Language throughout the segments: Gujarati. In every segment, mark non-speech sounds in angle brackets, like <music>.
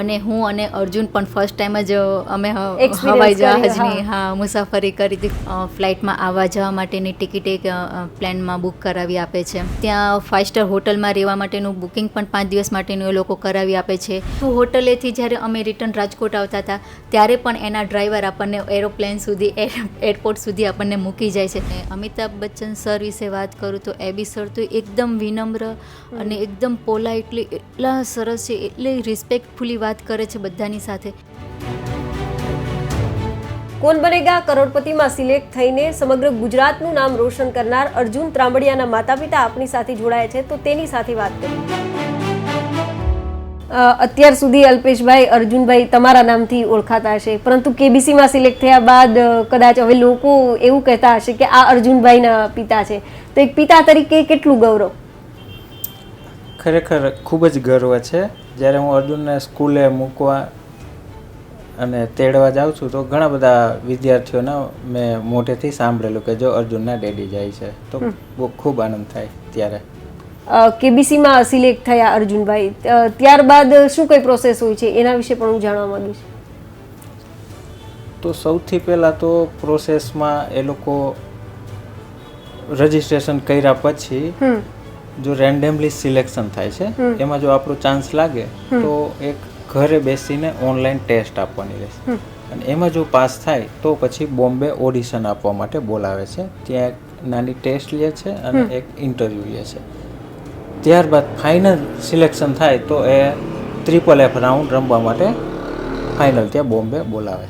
અને હું અને અર્જુન પણ ફર્સ્ટ ટાઈમ જ અમે હવાઈ જહાજની હા મુસાફરી કરી હતી. ફ્લાઇટમાં આવવા જવા માટેની ટિકિટ એક પ્લેનમાં બુક કરાવી આપે છે. ત્યાં ફાઇવ સ્ટાર હોટલમાં રહેવા માટેનું બુકિંગ પણ પાંચ દિવસ માટેનું એ લોકો કરાવી આપે છે. તો હોટલેથી જ્યારે અમે રિટર્ન રાજકોટ આવતા હતા ત્યારે પણ એના ડ્રાઈવર આપણને એરોપ્લેન સુધી એરપોર્ટ સુધી આપણને મૂકી જાય છે. અમિતાભ બચ્ચન સર વિશે વાત કરું તો એબી સર તો એકદમ વિનમ્ર અને એકદમ પોલાઇટલી એટલા સરસ છે એટલી રિસ્પેક્ટફુલી વાત કરે છે બધાની સાથે. કોણ બનેગા? કરોડપતિમાં સિલેક્ટ થઈને સમગ્ર ગુજરાતનું નામ રોશન કરનાર અર્જુન ત્રાંબડિયાના માતા પિતા આપની સાથે જોડાયા છે તો તેની સાથે વાત કરીએ અત્યાર સુધી અલ્પેશભાઈ અર્જુનભાઈ તમારા નામથી ઓળખાતા હશે પરંતુ કેબીસીમાં સિલેક્ટ થયા બાદ કદાચ હવે લોકો એવું કહેતા હશે કે આ અર્જુનભાઈના પિતા છે. તો એક પિતા તરીકે કેટલું ગૌરવ? ખરેખર ખૂબ જ ગર્વ છે. જ્યારે હું અર્જુનને સ્કૂલે મૂકવા અને તેડવા જાઉં છું તો ઘણા બધા વિદ્યાર્થીઓને મેં મોઢેથી સાંભળેલું કે જો અર્જુનના ડેડી જાય છે તો બહુ ખૂબ આનંદ થાય ત્યારે. કેબીસીમાં સિલેક્ટ થયા અર્જુનભાઈ. ત્યારબાદ શું કઈ પ્રોસેસ હોય છે? એના વિશે પણ હું જાણવા માંગીશ તો સૌથી પહેલાં તો પ્રોસેસમાં એ લોકો રજિસ્ટ્રેશન કર્યા પછી જો રેન્ડમલી સિલેક્શન થાય છે એમાં જો આપણો ચાન્સ લાગે તો એક ઘરે બેસીને ઓનલાઈન ટેસ્ટ આપવાની રહેશે. અને એમાં જો પાસ થાય તો પછી બોમ્બે ઓડિશન આપવા માટે બોલાવે છે. ત્યાં એક નાની ટેસ્ટ લે છે અને એક ઇન્ટરવ્યૂ લે છે. ત્યારબાદ ફાઇનલ સિલેક્શન થાય તો એ ટ્રિપલ એફ રાઉન્ડ રમવા માટે ફાઇનલ ત્યાં બોમ્બે બોલાવે.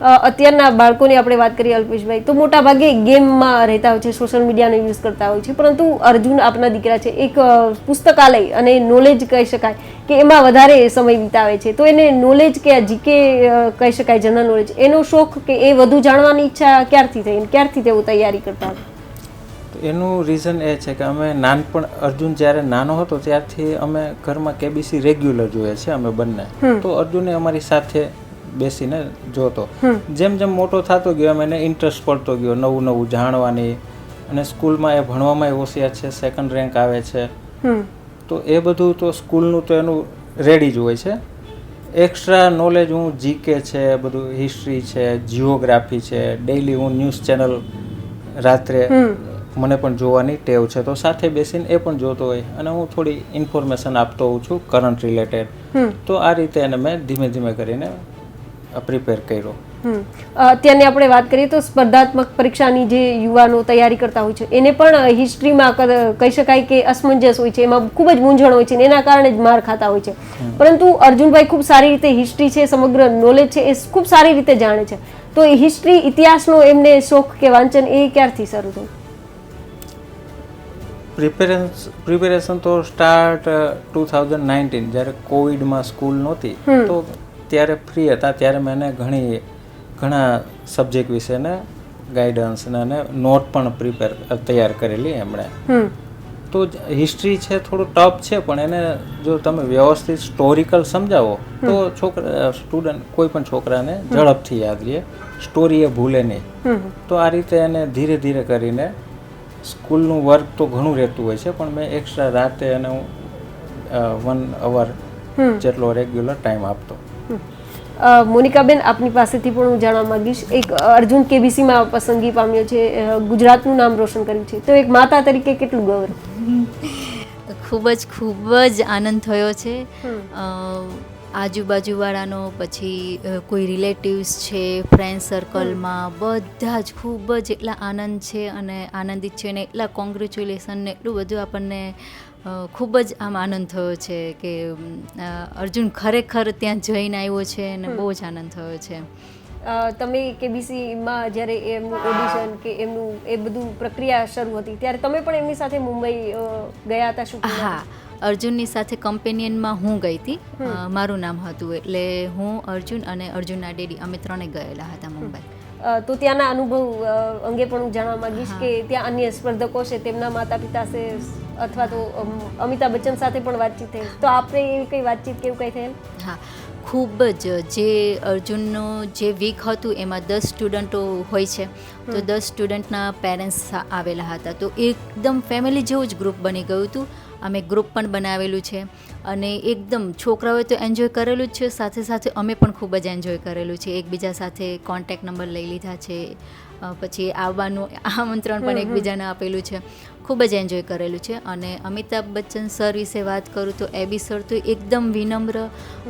અત્યારના બાળકોની આપણે વાત કરીએ અલ્પેશભાઈ તો મોટા ભાગે ગેમમાં રહેતા હોય છે સોશિયલ મીડિયાનો યુઝ કરતા હોય છે. પરંતુ અર્જુન આપના દીકરા છે એક પુસ્તકાલય અને નોલેજ કહી શકાય કે એમાં વધારે સમય વિતાવે છે. તો એને નોલેજ કે જીકે કહી શકાય જનરલ નોલેજ એનો શોખ કે એ વધુ જાણવાની ઈચ્છા ક્યારથી થઈ અને ક્યારથી તેઓ તૈયારી કરતા હતા તો એનું રીઝન એ છે કે અમે નાનપણ અર્જુન જ્યારે નાનો હતો ત્યારથી અમે ઘરમાં કેબીસી રેગ્યુલર જોઈએ છે અમે બંને. તો અર્જુને અમારી સાથે બેસીને જોતો. જેમ જેમ મોટો થતો ગયો એમ એને ઇન્ટરેસ્ટ પડતો ગયો નવું નવું જાણવાની. અને સ્કૂલમાં એ ભણવામાં હોશિયાર છે સેકન્ડ રેન્ક આવે છે. તો એ બધું તો સ્કૂલનું તો એનું રેડી જ હોય છે. એક્સ્ટ્રા નોલેજ હું જીકે છે બધું હિસ્ટ્રી છે જીઓગ્રાફી છે ડેઈલી હું ન્યૂઝ ચેનલ રાત્રે મને પણ જોવાની ટેવ છે. તો સાથે બેસીને એ પણ જોતો હોય અને હું થોડી ઇન્ફોર્મેશન આપતો હોઉં છું કરંટ રિલેટેડ તો આ રીતે એને મેં ધીમે ધીમે કરીને પ્રિપેર કર્યો. અત્યારની આપણે વાત કરીએ તો સ્પર્ધાત્મક પરીક્ષાની જે યુવાનો તૈયારી કરતા હોય છે એને પણ હિસ્ટ્રીમાં કહી શકાય કે અસમંજસ હોય છે એમાં ખૂબ જ મૂંઝવણ હોય છે એના કારણે જ માર ખાતા હોય છે. પરંતુ અર્જુનભાઈ ખૂબ સારી રીતે હિસ્ટ્રી છે સમગ્ર નોલેજ છે એ ખૂબ સારી રીતે જાણે છે. તો એ હિસ્ટ્રી ઇતિહાસનો એમને શોખ કે વાંચન એ ક્યારથી શરૂ થયું? પ્રિપેરન્સ પ્રિપેરેશન તો સ્ટાર્ટ ટુ થાઉઝન્ડ નાઇન્ટીન જ્યારે કોવિડમાં સ્કૂલ નહોતી તો ત્યારે ફ્રી હતા ત્યારે મેં એને ઘણી ઘણા સબ્જેક્ટ વિશેને ગાઈડન્સ અને નોટ પણ પ્રિપેર તૈયાર કરેલી એમણે. તો હિસ્ટ્રી છે થોડું ટફ છે પણ એને જો તમે વ્યવસ્થિત સ્ટોરિકલ સમજાવો તો છોકરા સ્ટુડન્ટ કોઈ પણ છોકરાને ઝડપથી યાદ રહે. સ્ટોરી એ ભૂલે નહીં. તો આ રીતે એને ધીરે ધીરે કરીને સ્કૂલનું વર્ક તો ઘણું રહેતું હોય છે પણ મેં એક્સ્ટ્રા રાતે એને હું વન અવર જેટલો રેગ્યુલર ટાઈમ આપતો. મોનિકાબેન આપની પાસેથી પણ હું જાણવા માંગીશ. એક અર્જુન કેબીસીમાં પસંદગી પામ્યો છે. ગુજરાતનું નામ રોશન કર્યું છે. તો એક માતા તરીકે કેટલું ગૌરવ? ખૂબ જ ખૂબ જ આનંદ થયો છે. આજુબાજુવાળાનો પછી કોઈ રિલેટિવ્સ છે ફ્રેન્ડ સર્કલમાં બધા જ ખૂબ જ એટલા આનંદ છે અને આનંદિત છે ને એટલા કોંગ્રેચ્યુલેશન ને એટલું બધું આપણને ખૂબ જ આમ આનંદ થયો છે કે અર્જુન ખરેખર ત્યાં જઈને આવ્યો છે અને બહુ જ આનંદ થયો છે. તમે કેબીસીમાં જ્યારે એમનું ઓડિશન કે એમનું એ બધું પ્રક્રિયા શરૂ હતી ત્યારે તમે પણ એમની સાથે મુંબઈ ગયા હતા શું હા અર્જુનની સાથે કમ્પેનિયનમાં હું ગઈ હતી. મારું નામ હતું એટલે હું અર્જુન અને અર્જુનના ડેડી અમે ત્રણે ગયેલા હતા મુંબઈ. તો ત્યાંના અનુભવ અંગે પણ હું જાણવા માંગીશ કે ત્યાં અન્ય સ્પર્ધકો છે તેમના માતા પિતા છે? અથવા તો અમિતાભ બચ્ચન સાથે પણ વાતચીત થઈ. તો આપણે એવી કઈ વાતચીત કેવું કઈ થયેલ? હા ખૂબ જ. જે અર્જુનનું જે વીક હતું એમાં દસ સ્ટુડન્ટો હોય છે. તો દસ સ્ટુડન્ટના પેરેન્ટ્સ આવેલા હતા. તો એકદમ ફેમિલી જેવું જ ગ્રુપ બની ગયું હતું. અમે ગ્રુપ પણ બનાવેલું છે. અને એકદમ છોકરાઓએ તો એન્જોય કરેલું જ છે. સાથે સાથે અમે પણ ખૂબ જ એન્જોય કરેલું છે. એકબીજા સાથે કોન્ટેક નંબર લઈ લીધા છે. પછી આવવાનું આમંત્રણ પણ એકબીજાને આપેલું છે. ખૂબ જ એન્જોય કરેલું છે અને અમિતાભ બચ્ચન સર વિશે વાત કરું તો એ બી સર તો એકદમ વિનમ્ર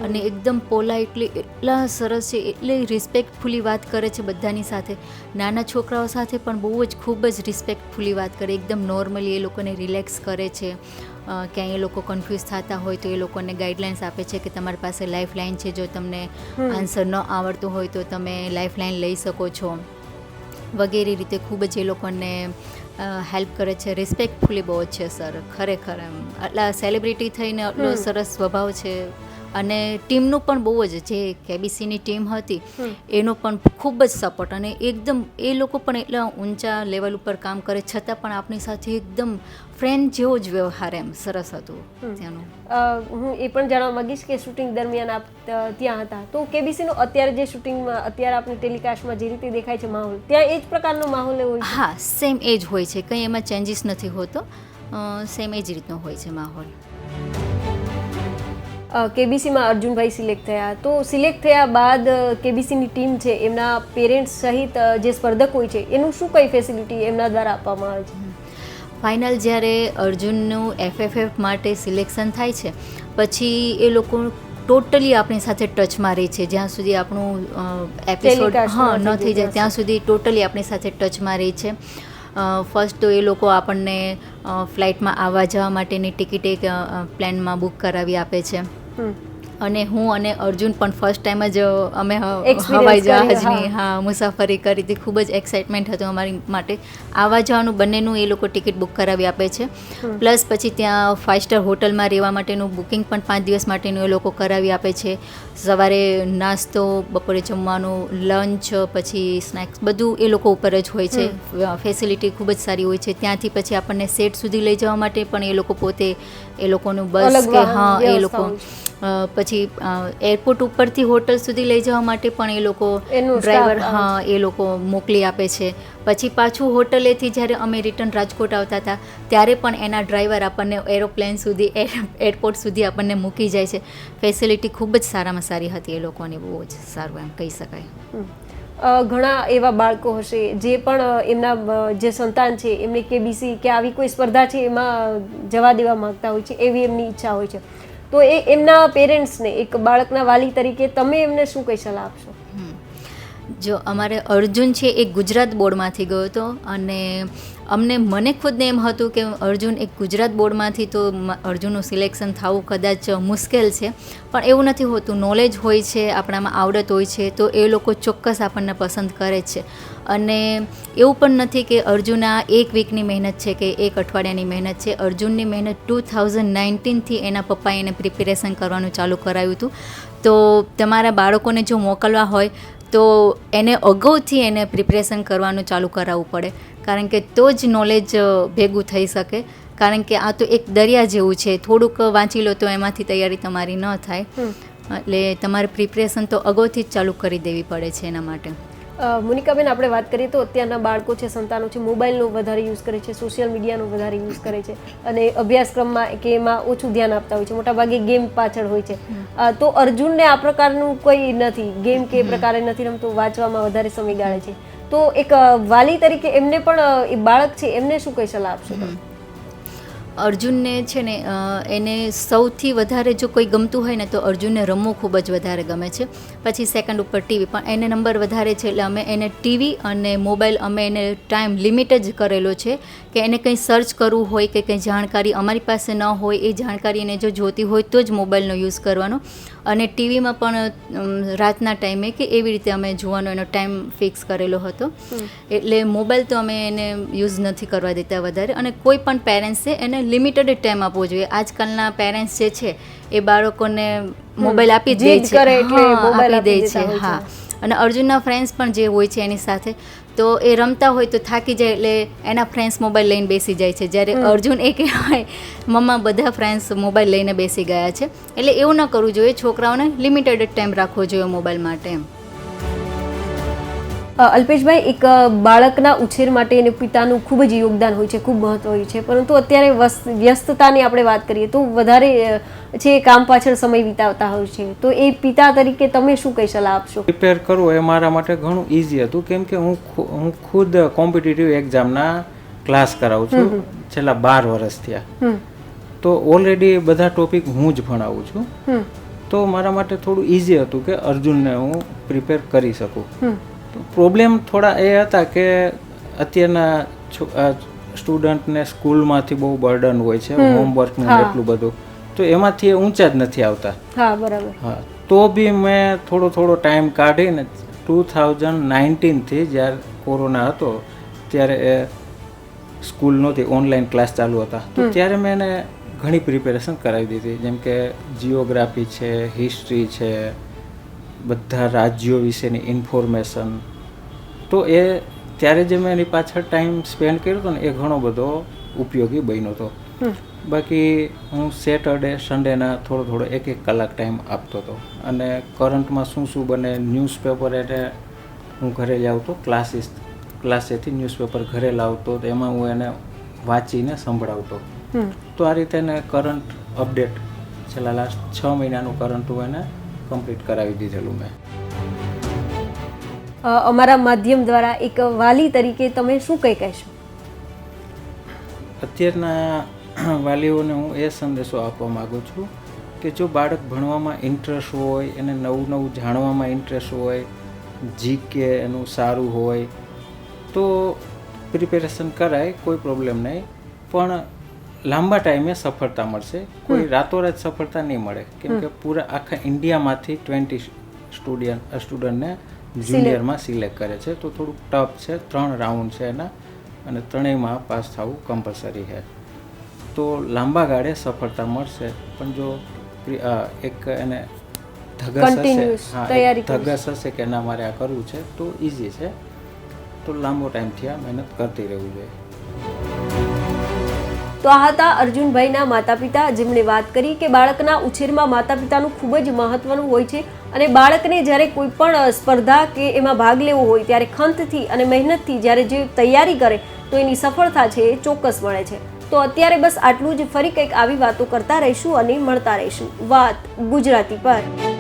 અને એકદમ પોલાઇટલી એટલા સરસ છે એટલે રિસ્પેક્ટફુલી વાત કરે છે બધાની સાથે. નાના છોકરાઓ સાથે પણ બહુ જ ખૂબ જ રિસ્પેક્ટફુલી વાત કરે એકદમ નોર્મલી એ લોકોને રિલેક્સ કરે છે. ક્યાંય એ લોકો કન્ફ્યુઝ થતા હોય તો એ લોકોને ગાઈડલાઇન્સ આપે છે કે તમારી પાસે લાઈફ લાઇન છે જો તમને આન્સર ન આવડતું હોય તો તમે લાઈફ લાઇન લઈ શકો છો. વગેરે રીતે ખૂબ જ એ લોકોને હેલ્પ કરે છે. રિસ્પેક્ટફુલી બહુ જ છે સર. ખરેખર એમ. આટલા સેલિબ્રિટી થઈને આટલો સરસ સ્વભાવ છે. અને ટીમનું પણ બહુ જ જે કેબીસીની ટીમ હતી એનો પણ ખૂબ જ સપોર્ટ અને એકદમ એ લોકો પણ એટલા ઊંચા લેવલ ઉપર કામ કરે છતાં પણ આપણી સાથે એકદમ ફ્રેન્ડ જેવો જ વ્યવહાર એમ સરસ હતું ત્યાંનું. હું એ પણ જાણવા માંગીશ કે શૂટિંગ દરમિયાન આપ ત્યાં હતા. તો કેબીસીનો અત્યારે જે શૂટિંગમાં અત્યારે આપણે ટેલિકાસ્ટમાં જે રીતે દેખાય છે માહોલ ત્યાં એ જ પ્રકારનો માહોલ હોય હા સેમ એ જ હોય છે. કંઈ એમાં ચેન્જીસ નથી હોતો. સેમ એ જ રીતનો હોય છે માહોલ. કેબીસીમાં અર્જુનભાઈ સિલેક્ટ થયા. તો સિલેક્ટ થયા બાદ કેબીસીની ટીમ છે એમના પેરેન્ટ્સ સહિત જે સ્પર્ધક હોય છે એનું શું કઈ ફેસિલિટી એમના દ્વારા આપવામાં આવે છે? ફાઇનલ જ્યારે અર્જુનનું એફએફએફ માટે સિલેક્શન થાય છે પછી એ લોકો ટોટલી આપણી સાથે ટચમાં રહે છે. જ્યાં સુધી આપણું એપિસોડ હા ન થઈ જાય ત્યાં સુધી. ટોટલી આપણી સાથે ટચમાં રહે છે. ફર્સ્ટ તો એ લોકો આપણને ફ્લાઇટમાં આવવા જવા માટેની ટિકિટ એક પ્લેનમાં બુક કરાવી આપે છે. અને હું અને અર્જુન પણ ફર્સ્ટ ટાઈમ જ અમે હવાઈ જહાજની હા. મુસાફરી કરી હતી. ખૂબ જ એક્સાઇટમેન્ટ હતું અમારી માટે. આવવા જવાનું બંનેનું એ લોકો ટિકિટ બુક કરાવી આપે છે. પ્લસ પછી ત્યાં ફાઇવ સ્ટાર હોટલમાં રહેવા માટેનું બુકિંગ પણ પાંચ દિવસ માટેનું એ લોકો કરાવી આપે છે. સવારે નાસ્તો બપોરે જમવાનું લંચ પછી સ્નેક્સ બધું એ લોકો ઉપર જ હોય છે. ફેસિલિટી ખૂબ જ સારી હોય છે. ત્યાંથી પછી આપણને સેટ સુધી લઈ જવા માટે પણ એ લોકો પોતે એ લોકોનું બસ કે હા એ લોકો પછી એરપોર્ટ ઉપરથી હોટલ સુધી લઈ જવા માટે પણ એ લોકો ડ્રાઈવર હા એ લોકો મોકલી આપે છે. પછી પાછું હોટલેથી જ્યારે અમે રિટર્ન રાજકોટ આવતા હતા ત્યારે પણ એના ડ્રાઈવર આપણને એરોપ્લેન સુધી એરપોર્ટ સુધી આપણને મૂકી જાય છે. ફેસિલિટી ખૂબ જ સારામાં સારી હતી એ લોકોની બહુ જ સારું એમ કહી શકાય. ઘણા એવા બાળકો હશે જે પણ એમના જે સંતાન છે એમને કેબીસી કે આવી કોઈ સ્પર્ધા છે એમાં જવા દેવા માંગતા હોય છે એવી એમની ઈચ્છા હોય છે. તો એ એમના પેરેન્ટ્સને, એક બાળકના વાલી તરીકે તમે એમને શું કઈ સલાહ આપશો. જો અમારે અર્જુન છે એ ગુજરાત બોર્ડમાંથી ગયો હતો અને અમને, મને ખુદને એમ હતું કે અર્જુન એક ગુજરાત બોર્ડમાંથી તો અર્જુનનું સિલેક્શન થવું કદાચ મુશ્કેલ છે, પણ એવું નથી હોતું. નોલેજ હોય છે, આપણામાં આવડત હોય છે, તો એ લોકો ચોક્કસ આપણને પસંદ કરે છે. અને એવું પણ નથી કે અર્જુન આ એક વીકની મહેનત છે કે એક અઠવાડિયાની મહેનત છે. અર્જુનની મહેનત ટુ થાઉઝન્ડ નાઇન્ટીનથી એના પપ્પાએ એને પ્રિપેરેશન કરવાનું ચાલુ કરાવ્યું હતું. તો તમારા બાળકોને જો મોકલવા હોય તો એને અગાઉથી એને પ્રિપરેશન કરવાનું ચાલુ કરાવવું પડે. કારણ કે તો જ નોલેજ ભેગું થઈ શકે. કારણ કે આ તો એક દરિયા જેવું છે. થોડુંક વાંચી લો તો એમાંથી તૈયારી તમારી ન થાય. એટલે તમારે પ્રિપરેશન તો અગાઉથી જ ચાલુ કરી દેવી પડે છે એના માટે. મુનિકાબેન, આપણે વાત કરીએ તો અત્યારના બાળકો છે, સંતાનો છે, મોબાઈલનો વધારે યુઝ કરે છે, સોશિયલ મીડિયાનો વધારે યુઝ કરે છે અને અભ્યાસક્રમમાં કે એમાં ઓછું ધ્યાન આપતા હોય છે, મોટાભાગે ગેમ પાછળ હોય છે તો અર્જુનને આ પ્રકારનું કોઈ નથી, ગેમ કે એ પ્રકારે નથી રમતો, વાંચવામાં વધારે સમય ગાળે છે તો એક વાલી તરીકે એમને પણ એ બાળક છે, એમને શું કઈ સલાહ આપશો તમે? અર્જુનને છે ને એને સૌથી વધારે જો કોઈ ગમતું હોય ને તો અર્જુનને રમવું ખૂબ જ વધારે ગમે છે. પછી સેકન્ડ ઉપર ટીવી પણ એને નંબર વધારે છે એટલે અમે એને ટીવી અને મોબાઈલ અમે એને ટાઈમ લિમિટ જ કરેલો છે કે એને કંઈ સર્ચ કરવું હોય કે કંઈ જાણકારી અમારી પાસે ન હોય એ જાણકારી એને જો જોતી હોય તો જ મોબાઈલનો યુઝ કરવાનો. અને ટીવીમાં પણ રાતના ટાઈમે કે એવી રીતે અમે જોવાનો એનો ટાઈમ ફિક્સ કરેલો હતો. એટલે મોબાઈલ તો અમે એને યુઝ નથી કરવા દેતા વધારે. અને કોઈ પણ પેરેન્ટ્સે એને લિમિટેડ ટાઈમ આપવો જોઈએ. આજકાલના પેરેન્ટ્સ જે છે એ બાળકોને મોબાઈલ આપી દે છે. આપી દે છે. હા. અને અર્જુનના ફ્રેન્ડ્સ પણ જે હોય છે એની સાથે તો એ રમતા હોય તો થાકી જાય એટલે એના ફ્રેન્ડ્સ મોબાઈલ લઈને બેસી જાય છે. જ્યારે અર્જુન એ કહેવાય મમ્મા બધા ફ્રેન્ડ્સ મોબાઈલ લઈને બેસી ગયા છે. એટલે એવું ન કરવું જોઈએ. છોકરાઓને લિમિટેડ ટાઈમ રાખવો જોઈએ મોબાઈલ માટે એમ. અલ્પેશભાઈ એક બાળકના ઉછેર માટે એને પિતાનું ખૂબ જ યોગદાન હોય છે ખૂબ મહત્વ હોય છે. પરંતુ અત્યારે વ્યસ્તતાની આપણે વાત કરીએ તો વધારે છે કામ પાછળ સમય વિતાવતા હોય છે. તો એ પિતા તરીકે તમે શું કઈ સલાહ આપશો? પ્રિપેર કરવું એ મારા માટે ઘણું ઇઝી હતું કેમ કે હું હું ખુદ કોમ્પિટિટિવ એક્ઝામના ક્લાસ કરાવું છું છેલ્લા બાર વર્ષ થયા. તો ઓલરેડી બધા ટોપિક હું જ ભણાવું છું. તો મારા માટે થોડું ઇઝી હતું કે અર્જુનને હું પ્રિપેર કરી શકું. પ્રોબ્લેમ થોડા એ હતા કે અત્યારના છો- સ્ટુડન્ટને સ્કૂલમાંથી બહુ બર્ડન હોય છે હોમવર્ક ને એટલું બધું. તો એમાંથી ઊંચા જ નથી આવતા. હા બરાબર. હા તો બી મેં થોડો થોડો ટાઈમ કાઢીને ટુ થાઉઝન્ડ નાઇન્ટીનથી જ્યારે કોરોના હતો ત્યારે એ સ્કૂલ નહોતી ઓનલાઈન ક્લાસ ચાલુ હતા. તો ત્યારે મેં એને ઘણી પ્રિપેરેશન કરાવી દીધી. જેમ કે જીઓગ્રાફી છે હિસ્ટ્રી છે બધા રાજ્યો વિશેની ઇન્ફોર્મેશન તો એ ત્યારે જે મેં એની પાછળ ટાઈમ સ્પેન્ડ કર્યો હતો ને એ ઘણો બધો ઉપયોગી બન્યો હતો. બાકી હું સેટરડે સન્ડેના થોડો થોડો એક એક કલાક ટાઈમ આપતો હતો. અને કરંટમાં શું શું બને ન્યૂઝપેપર એટલે હું ઘરે લાવતો ક્લાસીસ ક્લાસેથી ન્યૂઝપેપર ઘરે લાવતો તો એમાં હું એને વાંચીને સંભળાવતો. તો આ રીતે એને કરંટ અપડેટ છેલ્લા લાસ્ટ છ મહિનાનું કરંટ હું એને કમ્પ્લીટ કરાવી દીધેલું મેં. અમારા માધ્યમ દ્વારા એક વાલી તરીકે તમે શું કંઈ કહેશો? અત્યારના <clears throat> વાલીઓને હું એ સંદેશો આપવા માગું છું કે જો બાળક ભણવામાં ઇન્ટરેસ્ટ હોય એને નવું નવું જાણવામાં ઇન્ટરેસ્ટ હોય જીકે એનું સારું હોય તો પ્રિપેરેશન કરાય કોઈ પ્રોબ્લેમ નહીં. પણ લાંબા ટાઈમે સફળતા મળશે. કોઈ રાતોરાત સફળતા નહીં મળે. કેમ કે પૂરા આખા ઇન્ડિયામાંથી ટ્વેન્ટી સ્ટુડન્ટ સ્ટુડન્ટને જુનિયરમાં સિલેક્ટ કરે છે. તો થોડુંક ટફ છે. ત્રણ રાઉન્ડ છે એના. અને ત્રણેયમાં પાસ થવું કમ્પલસરી છે. તો લાંબા ગાળે સફળતા મળશે. પણ જો એક એને ધગસ હશે હા ધગસ હશે કે ના મારે આ કરવું છે તો ઇઝી છે. તો લાંબો ટાઈમથી આ મહેનત કરતી રહેવું જોઈએ. તો આ હતા અર્જુનભાઈના માતા પિતા જેમણે વાત કરી કે બાળકના ઉછેરમાં માતા પિતાનું ખૂબ જ મહત્વનું હોય છે અને બાળકને જ્યારે કોઈ પણ સ્પર્ધા કે એમાં ભાગ લેવો હોય ત્યારે ખંતથી અને મહેનતથી જ્યારે જે તૈયારી કરે તો એની સફળતા છે એ ચોક્કસ મળે છે. તો અત્યારે બસ આટલું જ. ફરી કંઈક આવી વાતો કરતા રહીશું અને મળતા રહીશું. વાત ગુજરાતી પર.